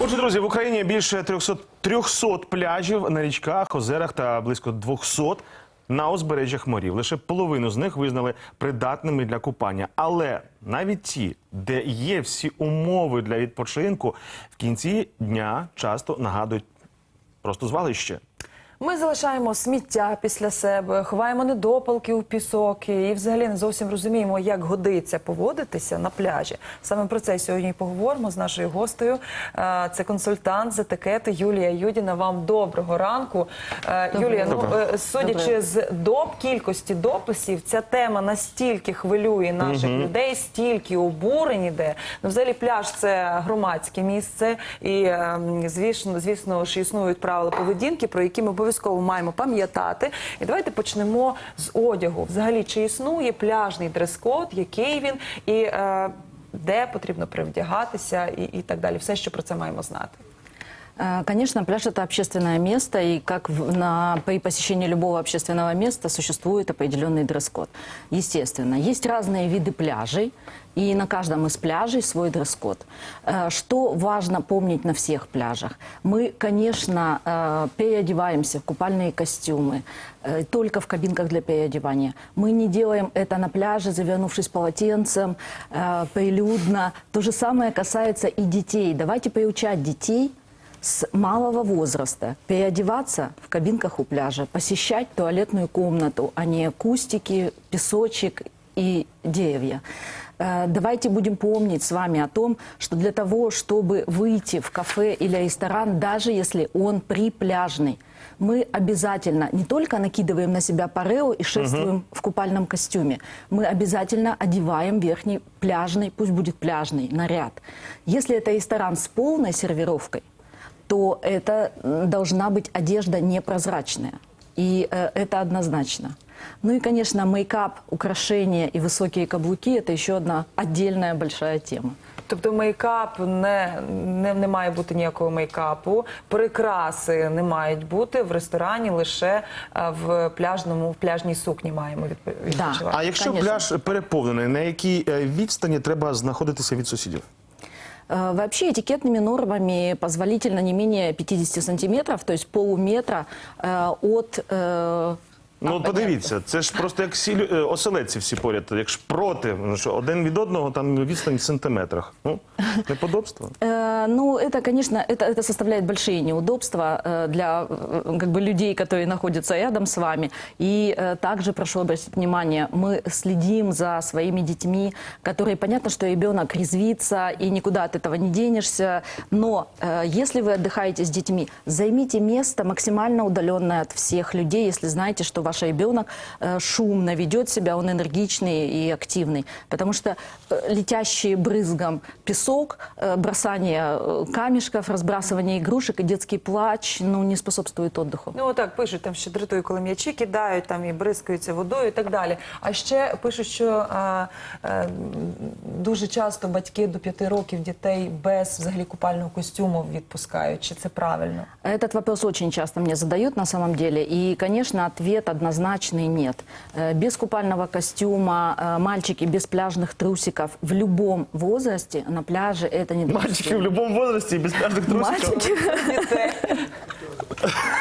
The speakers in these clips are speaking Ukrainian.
Отже, друзі, в Україні більше 300, 300 пляжів на річках, озерах та близько 200 на узбережжях морів. Лише половину з них визнали придатними для купання. Але навіть ті, де є всі умови для відпочинку, в кінці дня часто нагадують просто звалище. Ми залишаємо сміття після себе, ховаємо недопалки у пісок і взагалі не зовсім розуміємо, як годиться поводитися на пляжі. Саме про це сьогодні і поговоримо з нашою гостею. Е, Це консультант з етикету Юлія Юдіна. Вам доброго ранку. Е, Юлія, ну е, судячи з доп кількості дописів, ця тема настільки хвилює наших людей, стільки обурень іде. Ну, взагалі, пляж це громадське місце, і ем, звісно, звісно ж існують правила поведінки, про які ми обов'язково маємо пам'ятати. І давайте почнемо з одягу. Взагалі, чи існує пляжний дрес-код, який він і е, де потрібно привдягатися, і, і так далі. Все, що про це маємо знати. Э, Конечно, пляж это общественное место, и как на, при посещении любого общественного места существует определенный дресс-код. Естественно, есть разные виды пляжей, и на каждом из пляжей свой дресс-код. Э, Что важно помнить на всех пляжах? Мы, конечно, э, переодеваемся в купальные костюмы, только в кабинках для переодевания. Мы не делаем это на пляже, завернувшись полотенцем, прилюдно. То же самое касается и детей. Давайте приучать детей с малого возраста переодеваться в кабинках у пляжа, посещать туалетную комнату, а не кустики, песочек и деревья. Э, Давайте будем помнить с вами о том, что для того, чтобы выйти в кафе или ресторан, даже если он припляжный, мы обязательно не только накидываем на себя парео и шествуем в купальном костюме, мы обязательно одеваем верхний пляжный, пусть будет пляжный наряд. Если это ресторан с полной сервировкой, то это м, должна быть одежда непрозрачная. И э, это однозначно. Ну и, конечно, мейкап, украшения и высокие каблуки – это еще одна отдельная большая тема. Тобто мейкап не, не, не має бути ніякого мейкапу, прикраси не мають бути в ресторані, лише е, в пляжному в пляжній сукні маємо відпо- відпочивати. А якщо Конечно. пляж переповнений, на якій е, відстані треба знаходитися від сусідів? Э, Вообще этикетными нормами позволительно не менее 50 сантиметров, то есть полуметра э, от... э, Ну, от подивіться, це ж просто як всі лю- е, оселедці всі поряд, як шпроти, ну, що один від одного там відстань в сантиметрах. Ну, неподобство. Э, Ну, это, конечно, это, это составляет большие неудобства э, для э, как бы, людей, которые находятся рядом с вами. И э, также прошу обратить внимание, мы следим за своими детьми, которые, понятно, что ребенок резвится, и никуда от этого не денешься. Но э, если вы отдыхаете с детьми, займите место максимально удаленное от всех людей, если знаете, что ваш ребенок э, шумно ведет себя, он энергичный и активный. Потому что э, летящий брызгом песок, э, бросание э, камешков, разбрасывание игрушек и детский плач ну, не способствует отдыху. Ну отак пишуть там, що дратує, коли м'ячі кидають там і бризкаються водою і так далі. А ще пишуть, що а, е, дуже часто батьки до п'яти років дітей без взагалі купального костюму відпускають. Чи це правильно? Этот вопрос очень часто мне задают на самом деле. И, конечно, ответ однозначный нет. Э, Без купального костюма, э, мальчики без пляжных трусиков в любом возрасте на пляже это не Мальчики в будь-якому возрасті без пляжних трусиків. Мальчики.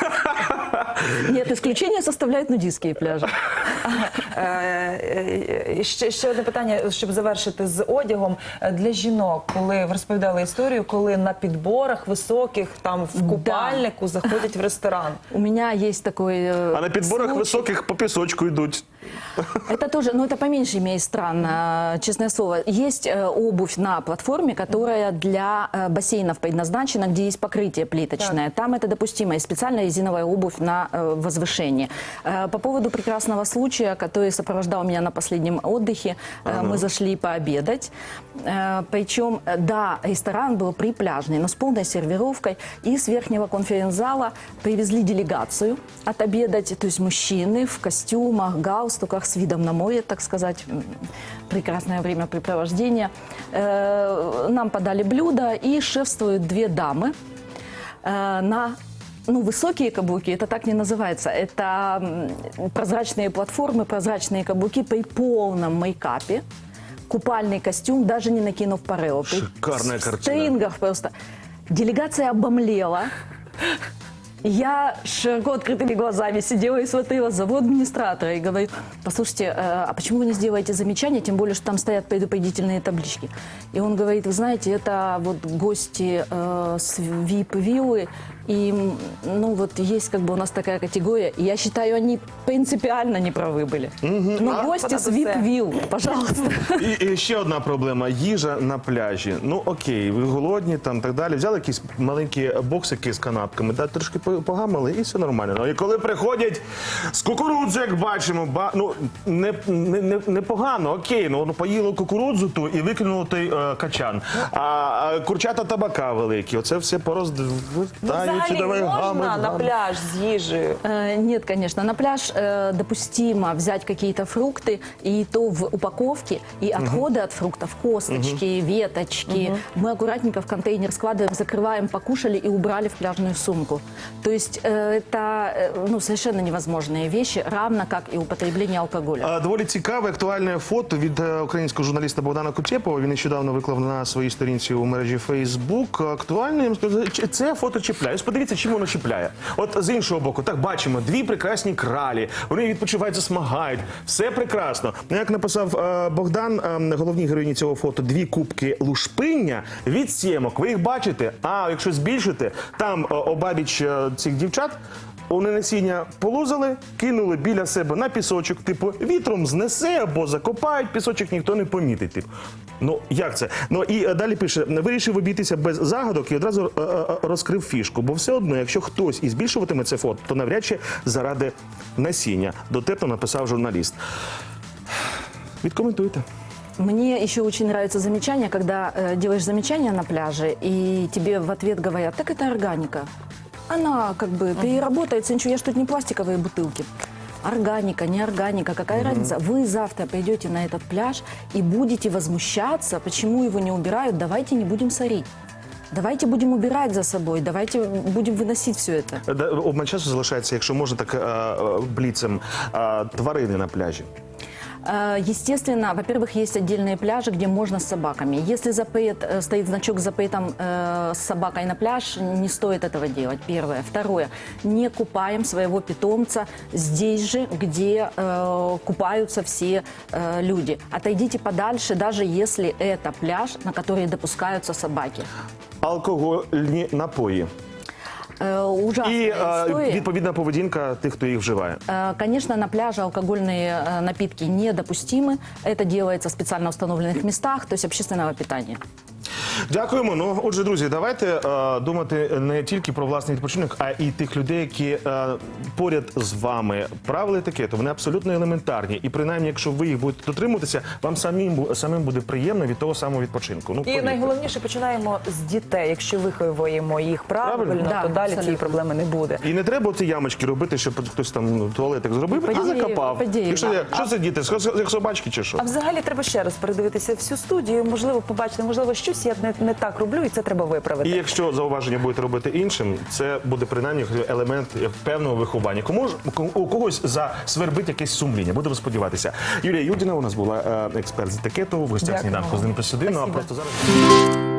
Нет, исключение составляют нудистские пляжи. Е, е, е, Ще, ще одне питання, щоб завершити з одягом для жінок, коли ви розповідали історію, коли на підборах високих там в купальнику заходять в ресторан. У меня есть такой э, А на підборах случай. високих по пісочку йдуть. Это тоже, ну это по меньшей мере странно, э, честное слово. Есть э, обувь на платформе, которая для э, бассейнов предназначена, где есть покрытие плиточное. Там это допустимо. И специальная резиновая обувь на возвышении. По поводу прекрасного случая, который сопровождал меня на последнем отдыхе, э, мы зашли пообедать. Причем, да, ресторан был припляжный, но с полной сервировкой. И с верхнего конференц-зала привезли делегацию отобедать, то есть мужчины в костюмах, галстуках, с видом на море, так сказать. Прекрасное времяпрепровождение. Э, Нам подали блюдо, и шефствуют две дамы э, на ну, высокие каблуки, это так не называется. Это прозрачные платформы, прозрачные каблуки при полном мейкапе, купальный костюм, даже не накинув парео. Шикарная картина. стрингах просто. Делегация обомлела. Я широко открытыми глазами сидела и смотрела зову администратора и говорю, послушайте, э, а почему вы не сделаете замечания, тем более, что там стоят предупредительные таблички. И он говорит, вы знаете, это вот гости э, с VIP-виллы, и, м, ну, вот есть как бы у нас такая категория, и я считаю, они принципиально не правы были. Но гости с Понад усе. VIP-вилл, пожалуйста. І, і ще одна проблема: їжа на пляжі. Ну окей, ви голодні там так далі. Взяли якісь маленькі боксики з канапками, да, трошки по- погамали, і все нормально. Ну і коли приходять з кукурудзу, як бачимо, ба, ну не, не, не, непогано, окей, ну, ну поїли кукурудзу ту і викинули той е, качан. А, а курчата табака великі, оце все пороздвертаючи, Взагалі давай можна гамать, на гамать. пляж з їжею? Э, Нет, конечно. На пляж э, допустимо взять какие-то фрукты, и то в упаковке, и отходы от фруктов, косточки, веточки. Мы аккуратненько в контейнер складываем, закрываем, покушали и убрали в пляжную сумку. То есть э, это э, ну, совершенно невозможные вещи, равно как и употребление алкоголя. А, Доволі цікаве актуальне фото від е, українського журналіста Богдана Кутєпова. Він нещодавно виклав на своїй сторінці у мережі Facebook. Актуальне я вам скажу, чи- це фото чіпляє. Подивіться, чим воно чіпляє. От з іншого боку, так бачимо дві прекрасні кралі. Вони відпочивають, засмагають. Все прекрасно. Як написав е, Богдан, е, головній героїні цього фото, дві кубки лушпиння від сімок. Ви їх бачите? А якщо збільшити, там е, обабіч е, цих дівчат. Вони насіння полузали, кинули біля себе на пісочок, типу, вітром знесе або закопають, пісочок ніхто не помітить. Типу. Ну, як це? Ну і е, далі пише: вирішив обійтися без загадок і одразу е, е, розкрив фішку. Бо все одно, якщо хтось і збільшуватиме це фото, то навряд чи заради насіння. Дотепно написав журналіст. Відкоментуйте. Мне еще очень нравится замечание, когда э, делаешь замечание на пляже, и тебе в ответ говорят, так это органика. Она как бы переработается, ничего, я ж тут не пластиковые бутылки. Органика, не органика, какая разница? Вы завтра придете на этот пляж и будете возмущаться, почему его не убирают, давайте не будем сорить. Давайте будем убирать за собой, давайте будем выносить все это. Е, да, Обман часу залишається, якщо можна, так е, е, бліцем е, тварини на пляжі. Э, Естественно, во-первых, есть отдельные пляжи, где можно с собаками. Если запрет, э, стоит значок с запретом э, с собакой на пляж, не стоит этого делать. Первое. Второе. Не купаем своего питомца здесь же, где э, купаются все э, люди. Отойдите подальше, даже если это пляж, на который допускаются собаки. Алкогольні напої. Э, ужасная І е, история. відповідна поведінка тих, хто їх вживає. Э, Конечно, на пляже алкогольные э, напитки недопустимы. Это делается в специально установленных местах, то есть общественного питания. Дякуємо. Ну, отже, друзі, давайте е, думати не тільки про власний відпочинок, а і тих людей, які е, поряд з вами. Правила етикету, вони абсолютно елементарні. І принаймні, якщо ви їх будете дотримуватися, вам самим, самим буде приємно від того самого відпочинку. Ну, І повірте. найголовніше починаємо з дітей. Якщо виховуємо їх правильно, Правильно. Да, то далі цієї проблеми не буде. І не треба ці ямочки робити, щоб хтось там туалетик зробив і Подіє, закопав. подіє, Якщо да. я- що це діти? Як собачки чи що? А взагалі треба ще раз передивитися всю студію, можливо, побачити, можливо, щось я не, не так роблю, і це треба виправити. І якщо зауваження будете робити іншим, це буде принаймні елемент певного виховання. Кому ж у когось засвербить якесь сумління. Будемо сподіватися. Юлія Юдіна у нас була е, експерт з етикету в гостях Дякую сніданку з ним 1 плюс 1. Ну а просто зараз.